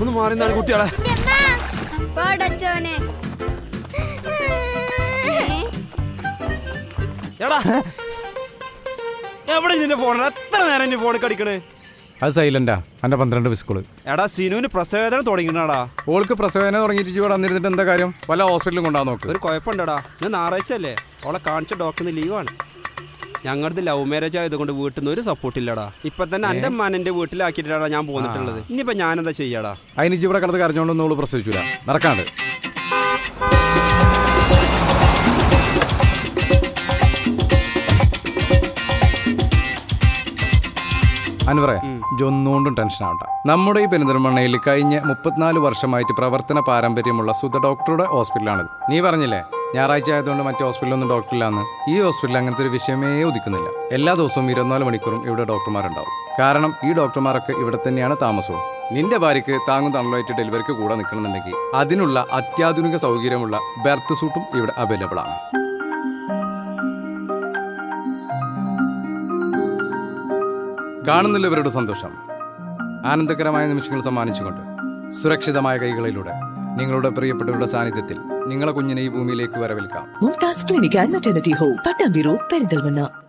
ഒന്ന് മാറി നിന്നാണ് കുട്ടികളെ. പടച്ചോനെ എടാ. എവിടെ നിന്റെ ഫോൺ? എത്ര നേരം നീ ഫോണിൽ കടിക്കണേ? അത് സൈലന്റാ. എന്റെ പന്ത്രണ്ട് ബിസ്കൂൾ എടാ സിനുവിന് പ്രസവേദന തുടങ്ങിട്ടാടാ ഓൾക്ക് പ്രസവേദന തുടങ്ങിയിട്ട് ഇവിടെ എന്താ കാര്യം? വല്ല ഹോസ്പിറ്റലും കൊണ്ടാ നോക്ക്. ഒരു കുഴപ്പമുണ്ടടാ. ഞാൻ ഞായറാഴ്ച അല്ലേ അവളെ കാണിച്ച ഡോക്ടറിന് ലീവാണ് ഞങ്ങളുടെ ലവ് മാരേജ് ആയതുകൊണ്ട് വീട്ടിൽ നിന്ന് ഒരു സപ്പോർട്ട് ഇല്ലടാ. ഇപ്പൊ തന്നെ എന്റെ അമ്മാൻ എന്റെ വീട്ടിലാക്കിയിട്ടാടാ ഞാൻ പോന്നിട്ടുള്ളത്. ഇനിയിപ്പോ ഞാനെന്താ ചെയ്യാടാ? അതിന് ഇവിടെ കിടന്ന് കരഞ്ഞോണ്ടൊന്നും ഓൾ പ്രസവിച്ചൂല നടക്കാണ്ട്. അൻവറെ ജൊന്നുകൊണ്ടും ടെൻഷൻ ആവണ്ട. നമ്മുടെ ഈ പെരിന്തൽമണ്ണയിൽ കഴിഞ്ഞ മുപ്പത്തിനാല് വർഷമായിട്ട് പ്രവർത്തന പാരമ്പര്യമുള്ള സുധ ഡോക്ടറുടെ ഹോസ്പിറ്റലാണിത് നീ പറഞ്ഞില്ലേ? ഞായറാഴ്ച ആയതുകൊണ്ട് മറ്റു ഹോസ്പിറ്റലൊന്നും ഡോക്ടറില്ലാന്ന്. ഈ ഹോസ്പിറ്റലിൽ അങ്ങനത്തെ ഒരു വിഷയമേ ഉദിക്കുന്നില്ല. എല്ലാ ദിവസവും ഇരുപത്തിനാല് മണിക്കൂറും ഇവിടെ ഡോക്ടർമാരുണ്ടാവും. കാരണം ഈ ഡോക്ടർമാരൊക്കെ ഇവിടെ തന്നെയാണ് താമസവും. നിന്റെ ഭാര്യയ്ക്ക് താങ്ങും തണലായിട്ട് ഡെലിവറിക്ക് കൂടെ നിൽക്കണമെന്നുണ്ടെങ്കിൽ അതിനുള്ള അത്യാധുനിക സൗകര്യമുള്ള ബെർത്ത് സൂട്ടും ഇവിടെ അവൈലബിൾ ആണ്. കാണുന്നില്ല ഇവരുടെ സന്തോഷം. ആനന്ദകരമായ നിമിഷങ്ങൾ സമ്മാനിച്ചുകൊണ്ട് സുരക്ഷിതമായ കൈകളിലൂടെ നിങ്ങളുടെ പ്രിയപ്പെട്ടവരുടെ സാന്നിധ്യത്തിൽ നിങ്ങളെ കുഞ്ഞിനെ ഈ ഭൂമിയിലേക്ക് വരവേൽക്കാം. Mumtaz clinic and maternity home Pattambi Perinthalmanna